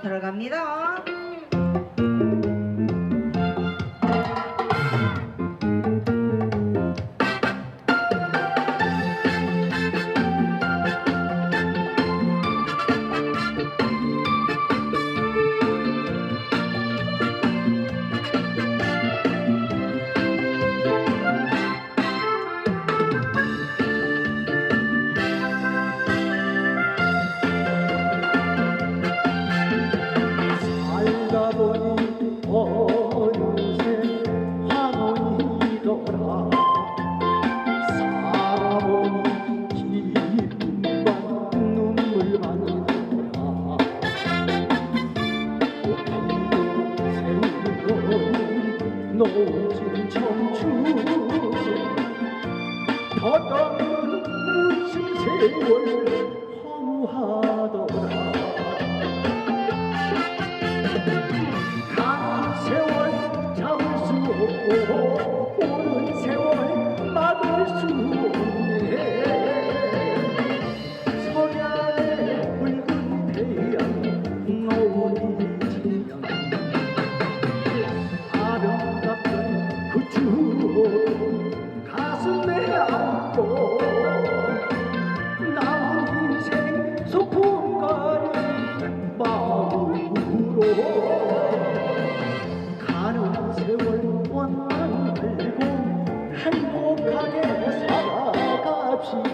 들어갑니다. 새로운 노진 청춘 바닥은 신세월 허무하더라. 가는 세월 원망 말고 행복하게 살아갑시다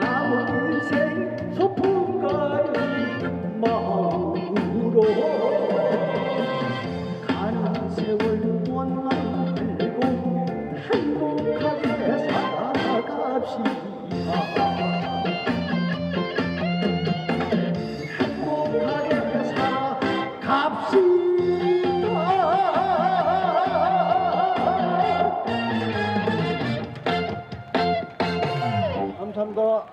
남은 인생 소풍 가는 마음으로. 这么多